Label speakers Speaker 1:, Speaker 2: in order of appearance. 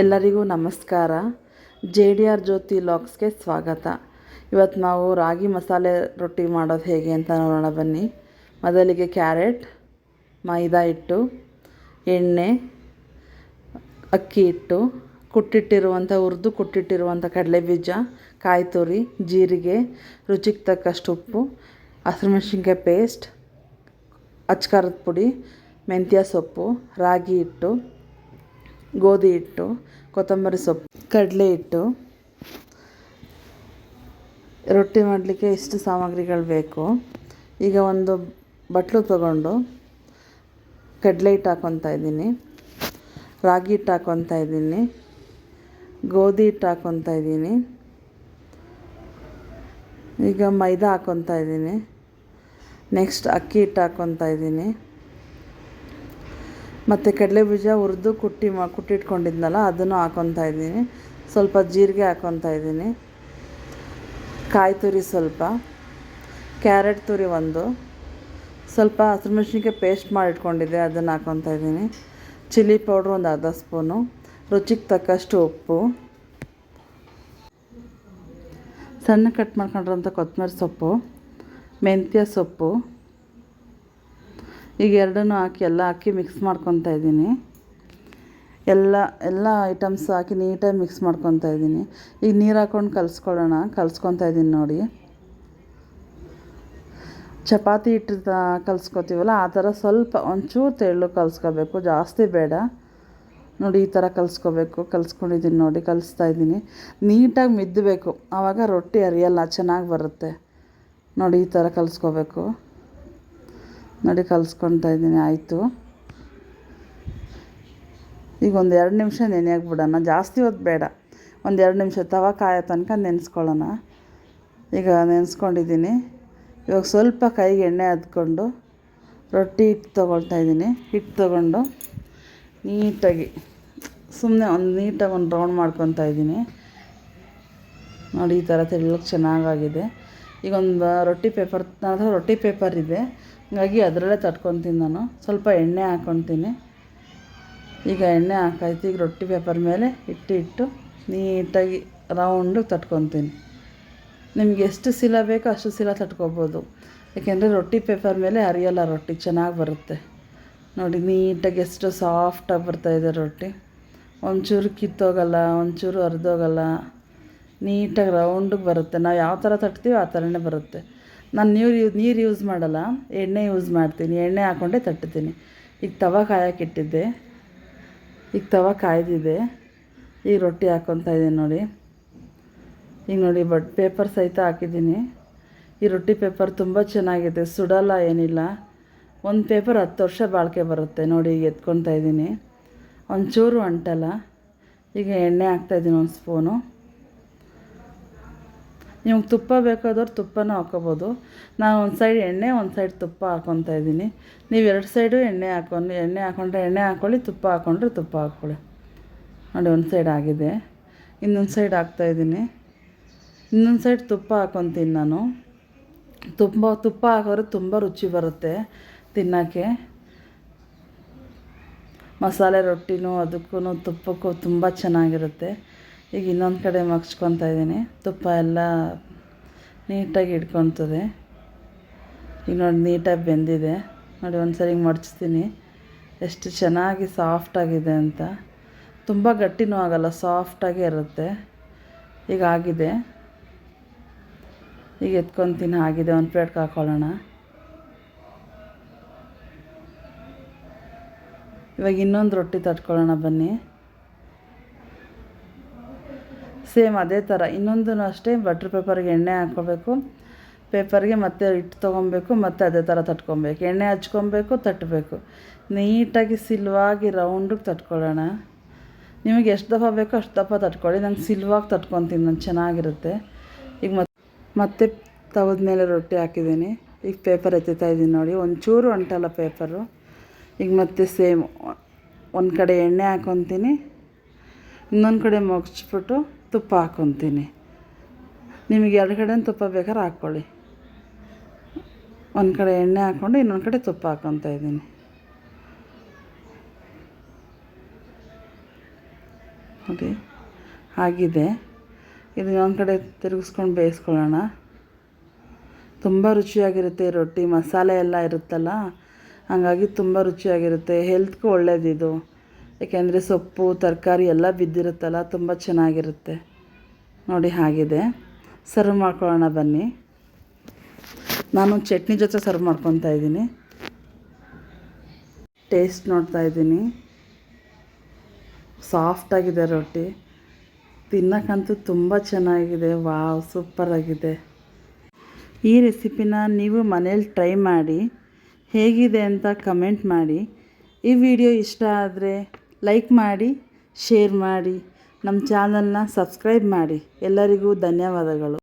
Speaker 1: ಎಲ್ಲರಿಗೂ ನಮಸ್ಕಾರ. J D R Jyothi ಲಾಕ್ಸ್ಗೆ ಸ್ವಾಗತ. ಇವತ್ತು ನಾವು ರಾಗಿ ಮಸಾಲೆ ರೊಟ್ಟಿ ಮಾಡೋದು ಹೇಗೆ ಅಂತ ನೋಡೋಣ ಬನ್ನಿ. ಮೊದಲಿಗೆ ಕ್ಯಾರೆಟ್, ಮೈದಾ ಹಿಟ್ಟು, ಎಣ್ಣೆ, ಅಕ್ಕಿ ಹಿಟ್ಟು, ಕುಟ್ಟಿಟ್ಟಿರುವಂಥ, ಹುರಿದು ಕುಟ್ಟಿಟ್ಟಿರುವಂಥ ಕಡಲೆಬೀಜ, ಕಾಯಿ ತುರಿ, ಜೀರಿಗೆ, ರುಚಿಗೆ ತಕ್ಕಷ್ಟು ಉಪ್ಪು, ಹಸಿಮೆಣ್ಸಿನ್ಕಾಯಿ ಪೇಸ್ಟ್, ಅಚ್ಕಾರದ ಪುಡಿ, ಮೆಂತ್ಯ ಸೊಪ್ಪು, ರಾಗಿ ಹಿಟ್ಟು ಗೋಧಿ ಹಿಟ್ಟು, ಕೊತ್ತಂಬರಿ ಸೊಪ್ಪು, ಕಡಲೆ ಹಿಟ್ಟು. ರೊಟ್ಟಿ ಮಾಡಲಿಕ್ಕೆ ಇಷ್ಟು ಸಾಮಗ್ರಿಗಳು ಬೇಕು. ಈಗ ಒಂದು ಬಟ್ಲು ತಗೊಂಡು ಕಡಲೆ ಹಿಟ್ಟು ಹಾಕ್ಕೊತಾ ಇದ್ದೀನಿ. ರಾಗಿ ಹಿಟ್ಟು ಹಾಕ್ಕೊತಾ ಇದ್ದೀನಿ. ಗೋಧಿ ಹಿಟ್ಟು ಹಾಕ್ಕೊತಾ ಇದ್ದೀನಿ. ಈಗ ಮೈದಾ ಹಾಕ್ಕೊತಾ ಇದ್ದೀನಿ. ನೆಕ್ಸ್ಟ್ ಅಕ್ಕಿ ಹಿಟ್ಟು ಹಾಕ್ಕೊತಾ ಇದ್ದೀನಿ. ಮತ್ತು ಕಡಲೆ ಬೀಜ ಹುರಿದು ಕುಟ್ಟಿ ಮಾ ಕುಟ್ಟಿಟ್ಕೊಂಡಿದ್ನಲ್ಲ, ಅದನ್ನು ಹಾಕೊತಾ ಇದ್ದೀನಿ. ಸ್ವಲ್ಪ ಜೀರಿಗೆ ಹಾಕೊತಾ ಇದ್ದೀನಿ. ಕಾಯಿ ತುರಿ ಸ್ವಲ್ಪ, ಕ್ಯಾರೆಟ್ ತುರಿ ಒಂದು. ಸ್ವಲ್ಪ ಹಸಿಮೆಣ್ಸಿನ್ಕಾಯಿ ಪೇಸ್ಟ್ ಮಾಡಿಟ್ಕೊಂಡಿದ್ದೆ, ಅದನ್ನು ಹಾಕೊತಾ ಇದ್ದೀನಿ. ಚಿಲ್ಲಿ ಪೌಡ್ರ್ ಒಂದು ಅರ್ಧ ಸ್ಪೂನು. ರುಚಿಗೆ ತಕ್ಕಷ್ಟು ಉಪ್ಪು. ಸಣ್ಣ ಕಟ್ ಮಾಡ್ಕೊಂಡಿರೋಂಥ ಕೊತ್ತಂಬರಿ ಸೊಪ್ಪು, ಮೆಂತ್ಯ ಸೊಪ್ಪು. ಈಗ ಎರಡನ್ನೂ ಹಾಕಿ ಎಲ್ಲ ಹಾಕಿ ಮಿಕ್ಸ್ ಮಾಡ್ಕೊತಾ ಇದ್ದೀನಿ. ಎಲ್ಲ ಎಲ್ಲ ಐಟಮ್ಸ್ ಹಾಕಿ ನೀಟಾಗಿ ಮಿಕ್ಸ್ ಮಾಡ್ಕೊತಾ ಇದ್ದೀನಿ. ಈಗ ನೀರು ಹಾಕ್ಕೊಂಡು ಕಲಿಸ್ಕೊಳ್ಳೋಣ. ಕಲಿಸ್ಕೊತಾ ಇದ್ದೀನಿ ನೋಡಿ. ಚಪಾತಿ ಹಿಟ್ಟು ಕಲಿಸ್ಕೊತೀವಲ್ಲ, ಆ ಥರ ಸ್ವಲ್ಪ ಒಂಚೂರು ತೆಳ್ಳು ಕಲಿಸ್ಕೋಬೇಕು. ಜಾಸ್ತಿ ಬೇಡ. ನೋಡಿ, ಈ ಥರ ಕಲಿಸ್ಕೋಬೇಕು. ಕಲಿಸ್ಕೊಂಡಿದ್ದೀನಿ ನೋಡಿ, ಕಲಿಸ್ತಾ ಇದ್ದೀನಿ. ನೀಟಾಗಿ ಮಿದ್ದಬೇಕು ಆವಾಗ ರೊಟ್ಟಿ ಅರಿಯಲ್ಲ ಚೆನ್ನಾಗಿ ಬರುತ್ತೆ. ನೋಡಿ, ಈ ಥರ ಕಲಿಸ್ಕೋಬೇಕು. ನೋಡಿ ಕಲಿಸ್ಕೊಳ್ತಾ ಇದ್ದೀನಿ, ಆಯಿತು. ಈಗ ಒಂದು ಎರಡು ನಿಮಿಷ ನೆನೆಯಾಗಿ ಬಿಡೋಣ ಜಾಸ್ತಿ ಹೊತ್ತು ಬೇಡ. ಒಂದು ಎರಡು ನಿಮಿಷ ತವ ಕಾಯೋ ತನಕ ನೆನೆಸ್ಕೊಳ್ಳೋಣ. ಈಗ ನೆನೆಸ್ಕೊಂಡಿದ್ದೀನಿ. ಇವಾಗ ಸ್ವಲ್ಪ ಕೈಗೆ ಎಣ್ಣೆ ಹದ್ಕೊಂಡು ರೊಟ್ಟಿ ಹಿಟ್ಟು ತೊಗೊಳ್ತಾ ಇದ್ದೀನಿ. ಹಿಟ್ಟು ತೊಗೊಂಡು ನೀಟಾಗಿ ಸುಮ್ಮನೆ ಒಂದು ನೀಟಾಗಿ ಒಂದು ರೌಂಡ್ ಮಾಡ್ಕೊತಾ ಇದ್ದೀನಿ. ನೋಡಿ ಈ ಥರ ತೆಳ್ಳಗೆ ಚೆನ್ನಾಗಾಗಿದೆ. ಈಗ ಒಂದು ರೊಟ್ಟಿ ಪೇಪರ್ ನನ್ನ ರೊಟ್ಟಿ ಪೇಪರ್ ಇದೆ. ಹಾಗಾಗಿ ಅದರಲ್ಲೇ ತಟ್ಕೊತೀನಿ ನಾನು. ಸ್ವಲ್ಪ ಎಣ್ಣೆ ಹಾಕ್ಕೊತೀನಿ ಈಗ ಎಣ್ಣೆ ಹಾಕಾಯ್ತು. ಈಗ ರೊಟ್ಟಿ ಪೇಪರ್ ಮೇಲೆ ಇಟ್ಟು ಇಟ್ಟು ನೀಟಾಗಿ ರೌಂಡು ತಟ್ಕೊತೀನಿ. ನಿಮ್ಗೆ ಎಷ್ಟು ಸಿಲ ಬೇಕೋ ಅಷ್ಟು ಸಿಲ ತಟ್ಕೊಬೋದು. ಯಾಕೆಂದರೆ ರೊಟ್ಟಿ ಪೇಪರ್ ಮೇಲೆ ಹರಿಯಲ್ಲ ರೊಟ್ಟಿ, ಚೆನ್ನಾಗಿ ಬರುತ್ತೆ. ನೋಡಿ, ನೀಟಾಗಿ ಎಷ್ಟು ಸಾಫ್ಟಾಗಿ ಬರ್ತಾಯಿದೆ ರೊಟ್ಟಿ. ಒಂಚೂರು ಕಿತ್ತೋಗಲ್ಲ, ಒಂಚೂರು ಹರಿದೋಗಲ್ಲ. ನೀಟಾಗಿ ರೌಂಡಿಗೆ ಬರುತ್ತೆ. ನಾವು ಯಾವ ಥರ ತಟ್ತೀವಿ ಆ ಥರನೇ ಬರುತ್ತೆ. ನಾನು ನೀರು ಯೂ ನೀರು ಯೂಸ್ ಮಾಡಲ್ಲ. ಎಣ್ಣೆ ಯೂಸ್ ಮಾಡ್ತೀನಿ. ಎಣ್ಣೆ ಹಾಕ್ಕೊಂಡೇ ತಟ್ಟುತ್ತೀನಿ ಈಗ ತವ ಕಾಯೋಕ್ಕಿಟ್ಟಿದ್ದೆ ಈಗ ತವ ಕಾಯ್ದಿದೆ. ಈಗ ರೊಟ್ಟಿ ಹಾಕ್ಕೊತಾ ಇದ್ದೀನಿ ನೋಡಿ. ಈಗ ನೋಡಿ ಬಟ್ ಪೇಪರ್ ಸಹಿತ ಹಾಕಿದ್ದೀನಿ. ಈ ರೊಟ್ಟಿ ಪೇಪರ್ ತುಂಬ ಚೆನ್ನಾಗಿದೆ. ಸುಡಲ್ಲ ಏನಿಲ್ಲ. ಒಂದು ಪೇಪರ್ ಹತ್ತು ವರ್ಷ ಬಾಳಿಕೆ ಬರುತ್ತೆ. ನೋಡಿ ಈಗ ಎತ್ಕೊತಾ ಇದ್ದೀನಿ. ಒಂಚೂರು ಅಂಟಲ್ಲ. ಈಗ ಎಣ್ಣೆ ಹಾಕ್ತಾಯಿದ್ದೀನಿ ಒಂದು ಸ್ಪೂನು ನಿಮ್ಗೆ ತುಪ್ಪ ಬೇಕಾದವ್ರು ತುಪ್ಪನೂ ಹಾಕೋಬೋದು. ನಾನು ಒಂದು ಸೈಡ್ ಎಣ್ಣೆ, ಒಂದು ಸೈಡ್ ತುಪ್ಪ ಹಾಕ್ಕೊತಾ ಇದ್ದೀನಿ. ನೀವು ಎರಡು ಸೈಡು ಎಣ್ಣೆ ಹಾಕೊಂಡು, ಎಣ್ಣೆ ಹಾಕೊಂಡ್ರೆ ಎಣ್ಣೆ ಹಾಕ್ಕೊಳ್ಳಿ ತುಪ್ಪ ಹಾಕ್ಕೊಂಡ್ರೆ ತುಪ್ಪ ಹಾಕ್ಕೊಳ್ಳಿ ನೋಡಿ, ಒಂದು ಸೈಡ್ ಆಗಿದೆ. ಇನ್ನೊಂದು ಸೈಡ್ ಹಾಕ್ತಾಯಿದ್ದೀನಿ ಇನ್ನೊಂದು ಸೈಡ್ ತುಪ್ಪ ಹಾಕ್ಕೊತೀನಿ ನಾನು. ತುಂಬ, ತುಪ್ಪ ಹಾಕೋದ್ರೆ ತುಂಬ ರುಚಿ ಬರುತ್ತೆ ತಿನ್ನೋಕ್ಕೆ. ಮಸಾಲೆ ರೊಟ್ಟಿನೂ ಅದಕ್ಕೂ ತುಪ್ಪಕ್ಕೂ ತುಂಬ ಚೆನ್ನಾಗಿರುತ್ತೆ. ಈಗ ಇನ್ನೊಂದು ಕಡೆ ಮಗ್ಸ್ಕೊತಾ ಇದ್ದೀನಿ. ತುಪ್ಪ ಎಲ್ಲ ನೀಟಾಗಿ ಹಿಡ್ಕೊತದೆ ಈಗ ನೋಡಿ ನೀಟಾಗಿ ಬೆಂದಿದೆ. ನೋಡಿ ಒಂದು ಸರಿ ಮಡಚ್ತೀನಿ. ಎಷ್ಟು ಚೆನ್ನಾಗಿ ಸಾಫ್ಟಾಗಿದೆ ಅಂತ. ತುಂಬ ಗಟ್ಟಿನೂ ಆಗಲ್ಲ ಸಾಫ್ಟಾಗೇ ಇರುತ್ತೆ. ಈಗ ಆಗಿದೆ. ಈಗ ಎತ್ಕೊತೀನಿ, ಆಗಿದೆ. ಒಂದು ಪ್ಲೇಟ್ಗೆ ಹಾಕ್ಕೊಳ್ಳೋಣ ಇವಾಗ ಇನ್ನೊಂದು ರೊಟ್ಟಿ ತಟ್ಕೊಳ್ಳೋಣ ಬನ್ನಿ. ಸೇಮ್ ಅದೇ ಥರ. ಇನ್ನೊಂದೂ ಅಷ್ಟೇ ಬಟ್ರ್ ಪೇಪರ್ಗೆ ಎಣ್ಣೆ ಹಾಕ್ಕೋಬೇಕು. ಪೇಪರ್ಗೆ ಮತ್ತೆ ಹಿಟ್ಟು ತೊಗೊಬೇಕು, ಮತ್ತು ಅದೇ ಥರ ತಟ್ಕೊಬೇಕು. ಎಣ್ಣೆ ಹಚ್ಕೊಬೇಕು ತಟ್ಟಬೇಕು ನೀಟಾಗಿ ಸಿಲ್ವಾಗಿ ರೌಂಡಿಗೆ ತಟ್ಕೊಳ್ಳೋಣ. ನಿಮಗೆ ಎಷ್ಟು ದಪ್ಪ ಬೇಕೋ ಅಷ್ಟು ದಪ್ಪ ತಟ್ಕೊಳ್ಳಿ. ನಂಗೆ ಸಿಲ್ವಾಗಿ ತಟ್ಕೊತೀನಿ ನಾನು ಚೆನ್ನಾಗಿರುತ್ತೆ. ಈಗ ಮತ್ತೆ ಮತ್ತೆ ತವದ ಮೇಲೆ ರೊಟ್ಟಿ ಹಾಕಿದ್ದೀನಿ. ಈಗ ಪೇಪರ್ ಎತ್ತುತ್ತಾ ಇದ್ದೀನಿ ನೋಡಿ. ಒಂಚೂರು ಅಂಟಲ್ಲ ಪೇಪರು ಈಗ ಮತ್ತೆ ಸೇಮ್ ಒಂದು ಕಡೆ ಎಣ್ಣೆ ಹಾಕೊತೀನಿ. ಇನ್ನೊಂದು ಕಡೆ ಮುಗಿಸ್ಬಿಟ್ಟು ತುಪ್ಪ ಹಾಕ್ಕೊತೀನಿ ನಿಮಗೆ ಎರಡು ಕಡೆ ತುಪ್ಪ ಬೇಕಾದ್ರೆ ಹಾಕ್ಕೊಳ್ಳಿ. ಒಂದು ಕಡೆ ಎಣ್ಣೆ ಹಾಕ್ಕೊಂಡು ಇನ್ನೊಂದು ಕಡೆ ತುಪ್ಪ ಹಾಕ್ಕೊತಾ ಇದ್ದೀನಿ. ಆಗಿದೆ. ಇದು ಒಂದು ಕಡೆ ತಿರುಗಿಸ್ಕೊಂಡು ಬೇಯಿಸ್ಕೊಳ್ಳೋಣ. ತುಂಬ ರುಚಿಯಾಗಿರುತ್ತೆ ರೊಟ್ಟಿ. ಮಸಾಲೆ ಎಲ್ಲ ಇರುತ್ತಲ್ಲ, ಹಾಗಾಗಿ ತುಂಬ ರುಚಿಯಾಗಿರುತ್ತೆ. ಹೆಲ್ತ್ಗೂ ಒಳ್ಳೇದಿದು. ಏಕೆಂದರೆ ಸೊಪ್ಪು, ತರಕಾರಿ ಎಲ್ಲ ಬಿದ್ದಿರುತ್ತಲ್ಲ, ತುಂಬ ಚೆನ್ನಾಗಿರುತ್ತೆ. ನೋಡಿ ಹಾಗಿದೆ. ಸರ್ವ್ ಮಾಡ್ಕೊಳ್ಳೋಣ ಬನ್ನಿ. ನಾನು ಚಟ್ನಿ ಜೊತೆ ಸರ್ವ್ ಮಾಡ್ಕೊತಾ ಇದ್ದೀನಿ. ಟೇಸ್ಟ್ ನೋಡ್ತಾ ಇದ್ದೀನಿ. ಸಾಫ್ಟಾಗಿದೆ ರೊಟ್ಟಿ. ತಿನ್ನಕ್ಕಂತೂ ತುಂಬ ಚೆನ್ನಾಗಿದೆ. ವಾವ್ ಸೂಪರಾಗಿದೆ ಈ ರೆಸಿಪಿನ ನೀವು ಮನೇಲಿ ಟ್ರೈ ಮಾಡಿ ಹೇಗಿದೆ ಅಂತ ಕಮೆಂಟ್ ಮಾಡಿ. ಈ ವಿಡಿಯೋ ಇಷ್ಟ ಆದರೆ ಲೈಕ್ ಮಾಡಿ ಶೇರ್ ಮಾಡಿ ನಮ್ಮ ಚಾನಲ್ನ ಸಬ್ಸ್ಕ್ರೈಬ್ ಮಾಡಿ. ಎಲ್ಲರಿಗೂ ಧನ್ಯವಾದಗಳು.